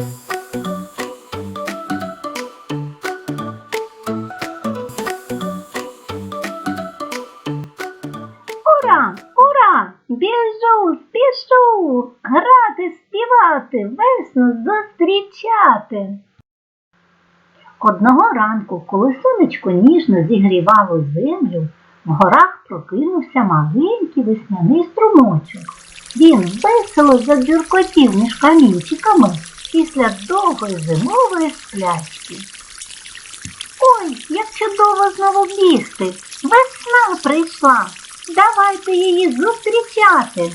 Ура, ура! Біжу, спішу, грати, співати, весну зустрічати. Одного ранку, коли сонечко ніжно зігрівало землю, в горах прокинувся маленький весняний струмочок. Він весело задзюркотів між камінчиками після довгої зимової сплячки. Ой, як чудово знову бігти! Весна прийшла! Давайте її зустрічати.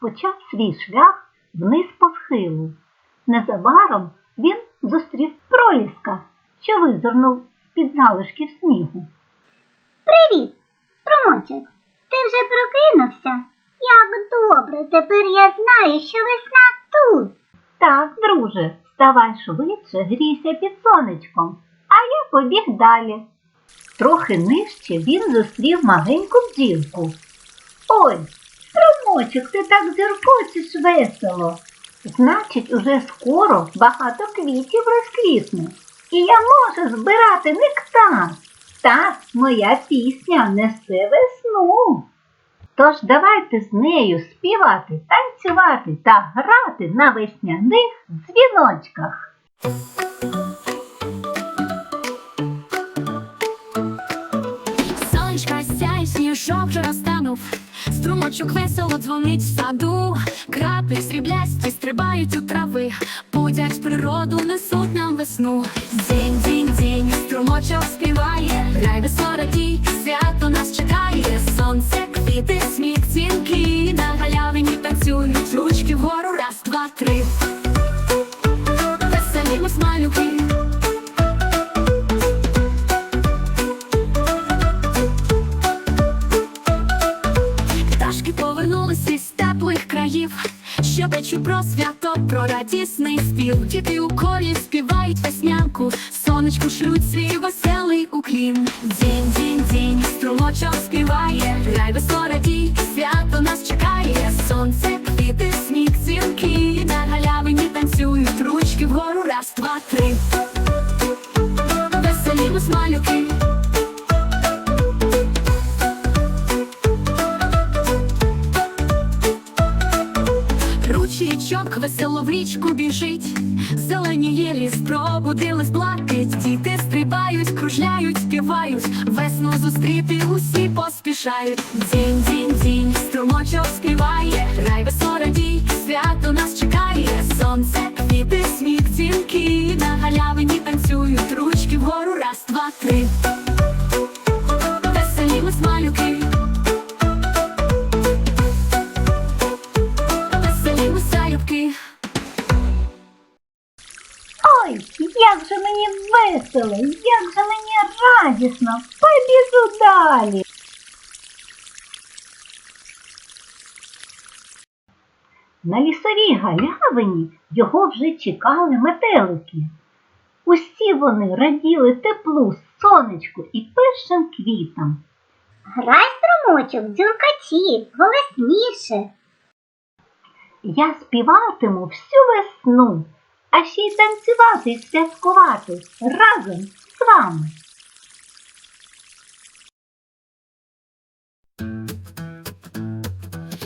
Почав свій шлях вниз по схилу. Незабаром він зустрів проліска, що визирнув з-під залишків снігу. Привіт, Струмочок. Ти вже прокинувся? Як добре, тепер я знаю, що весна тут. Так, друже, вставай швидше, грійся під сонечком, а я побіг далі. Трохи нижче він зустрів маленьку бджілку. Ой, струмочок, ти так зіркочеш весело. Значить, уже скоро багато квітів розквітне, і я можу збирати нектар. Так, моя пісня несе весну. Тож давайте з нею співати, танцювати та грати на весняних дзвіночках. Сонечка сяй, сніжок розтанув, струмочок весело дзвонить в саду, краплі сріблясті стрибають у трави, будять природу, несуть нам весну. Дінь, дінь, дінь, струмочок співає, грай радій, свято нас чекає, сонце, квіти, сміх, дзвінки, на галявині танцюють, ручки вгору, раз, два, три. Пташки із теплих країв, що печу про свято, про радісний спів. Діти у колі співають веснянку, сонечку шлють свій веселий уклін. Дінь, дінь, дінь, струмочок співає, грай весело радій, свято нас чекає, сонце, річку біжить, зеленіє ліс пробудились блакить, діти стрибають, кружляють, співають, весну зустріти усі поспішають. Дінь, дінь, дінь, струмочок співає, рай радій, свято нас чекає, сонце, квіти, сміх, дзвінки, на галявині як же мені весело, як же мені радісно, побіжу далі. На лісовій галявині його вже чекали метелики. Усі вони раділи теплу, сонечку і першим квітам. Грай, струмочок, дзюркачі, голосніше. Я співатиму всю весну, а ще й танцювати і святкувати разом з вами.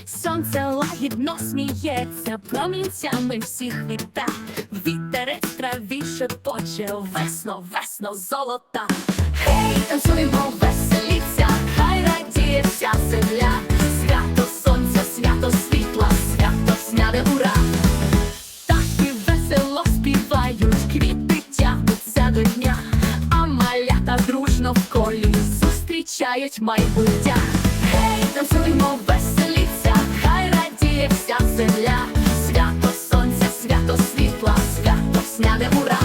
Сонце лагідно сміється, промінцями всіх віта. Вітерець траві шепоче, весно, весно, золота. Гей, танцюємо, веселіться, хай радіє вся земля. Свято сонця, свято світла, свято сняне ура. Зустрічають майбуття. Гей, танцюймо, веселіться, хай радіє вся земля. Свято сонця, свято світла, свято сняне ура.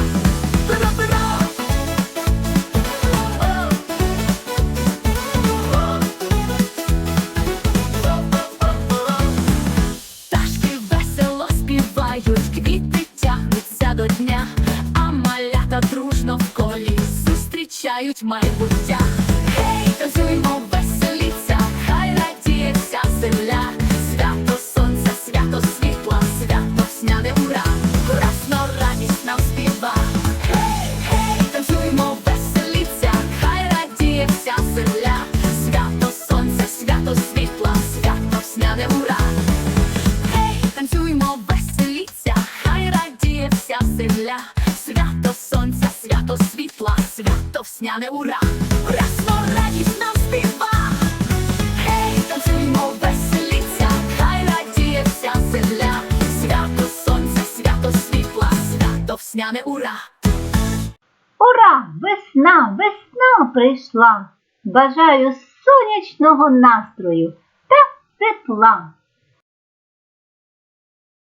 Пташки весело співають, квіти тягнуться до дня, а малята дружно в колі зустрічають майбуття. Свято всняне ура. Красно радість нам співа. Гей, танцюймо, веселіться, хай радіє вся земля. Свято сонця, свято світла, свято всняне ура. Ура! Весна, весна прийшла. Бажаю сонячного настрою та тепла.